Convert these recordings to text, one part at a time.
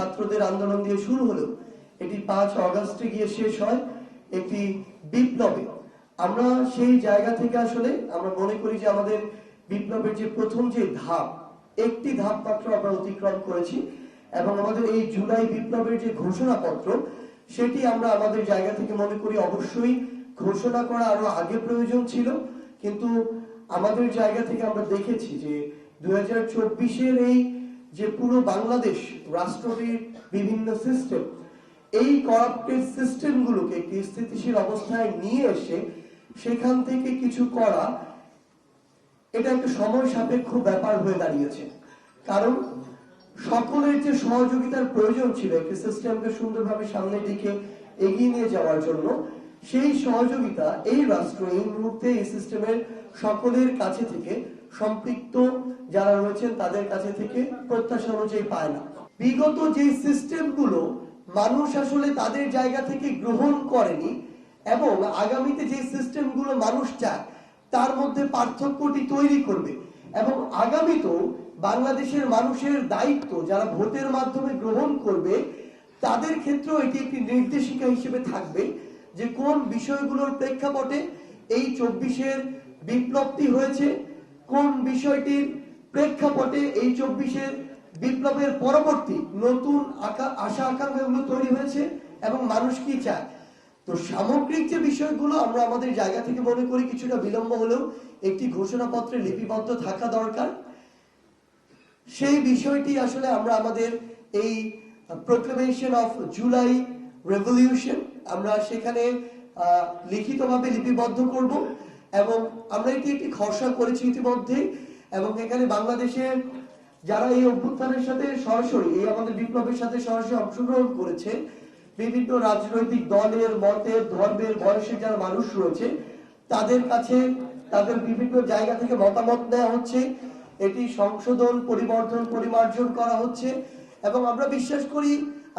ছাত্রদের আন্দোলন দিয়ে শুরু হলেও এটি পাঁচ অগস্টে গিয়ে শেষ হয় একটি বিপ্লবে। আমরা সেই জায়গা থেকে আসলে আমরা মনে করি যে আমাদের বিপ্লবের যে প্রথম যে ধাপ, একটি ধাপ মাত্র আমরা অতিক্রম করেছি এবং আমাদের এই জুলাই বিপ্লবের যে ঘোষণাপত্র, সেটি আমরা আমাদের জায়গা থেকে মনে করি অবশ্যই ঘোষণা করা আরও আগে প্রয়োজন ছিল। কিন্তু আমাদের জায়গা থেকে আমরা দেখেছি যে দুই হাজার এই যে পুরো বাংলাদেশ রাষ্ট্রটির বিভিন্ন সিস্টেম এই করাপ্টেড সিস্টেমগুলোকে একটি স্থিতিশীল অবস্থায় নিয়ে এসে সেখান থেকে কিছু করা, এটা একটা সময় সাপেক্ষ ব্যাপার হয়ে দাঁড়িয়েছে। কারণ সকলের যে সহযোগিতার প্রয়োজন ছিল একটি সিস্টেমকে সুন্দরভাবে সামনের দিকে এগিয়ে নিয়ে যাওয়ার জন্য, সেই সহযোগিতা এই রাষ্ট্র এই মুহূর্তে এই সিস্টেমের সকলের কাছে থেকে সম্পৃক্ত যারা রয়েছেন তাদের কাছে থেকে প্রত্যাশা অনুযায়ী পায় না। বিগত যে সিস্টেমগুলো মানুষ আসলে তাদের জায়গা থেকে গ্রহণ করেনি এবং আগামীতে যে সিস্টেমগুলো মানুষ চায়, তার মধ্যে পার্থক্যটি তৈরি করবে। এবং আগামীতেও বাংলাদেশের মানুষের দায়িত্ব যারা ভোটের মাধ্যমে গ্রহণ করবে, তাদের ক্ষেত্রেও এটি একটি নির্দেশিকা হিসেবে থাকবে যে কোন বিষয়গুলোর প্রেক্ষাপটে এই চব্বিশের বিপ্লবটি হয়েছে। কোন বিষয়টির প্রেক্ষাপটে এই চব্বিশের বিপ্লবের পরবর্তী নতুন আশা আকাঙ্ক্ষাগুলো তৈরি হয়েছে এবং মানুষ কি চায়? তো সামগ্রিক যে বিষয়গুলো আমরা আমাদের জায়গা থেকে মনে করি কিছুটা বিলম্ব হলেও একটি ঘোষণাপত্রে লিপিবদ্ধ থাকা দরকার। সেই বিষয়টি আসলে আমরা আমাদের এই প্রোক্লেমেশন অফ জুলাই রেভলিউশন আমরা সেখানে লিখিতভাবে লিপিবদ্ধ করব। এবং আমরা এটি একটি খসড়া করেছি ইতিমধ্যে, এবং এখানে বাংলাদেশের যারা এই অভ্যুত্থানের সাথে সরাসরি, এই আমাদের বিপ্লবের সাথে সরাসরি অংশগ্রহণ করেছে, বিভিন্ন রাজনৈতিক দলের মতের ধর্মের বয়সের যারা মানুষ রয়েছে, তাদের কাছে তাদের বিভিন্ন জায়গা থেকে মতামত নেওয়া হচ্ছে, এটি সংশোধন, পরিবর্তন, পরিমার্জন করা হচ্ছে, এবং আমরা বিশ্বাস করি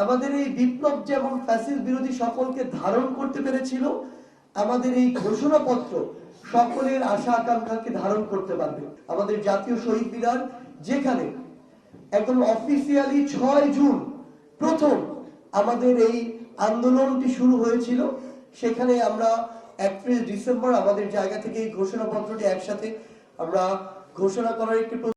আমাদের এই বিপ্লব যেমন ফ্যাসিল বিরোধী সকলকে ধারণ করতে পেরেছিল, আমাদের এই ঘোষণাপত্র সকলের আশা আকাঙ্ক্ষাকে ধারণ করতে পারবে। আমাদের জাতীয় শহীদ মিনার, যেখানে একদম অফিসিয়ালি ছয় জুন প্রথম আমাদের এই আন্দোলনটি শুরু হয়েছিল, সেখানে আমরা একত্রিশ ডিসেম্বর আমাদের জায়গা থেকে এই ঘোষণাপত্রটি একসাথে আমরা ঘোষণা করার একটি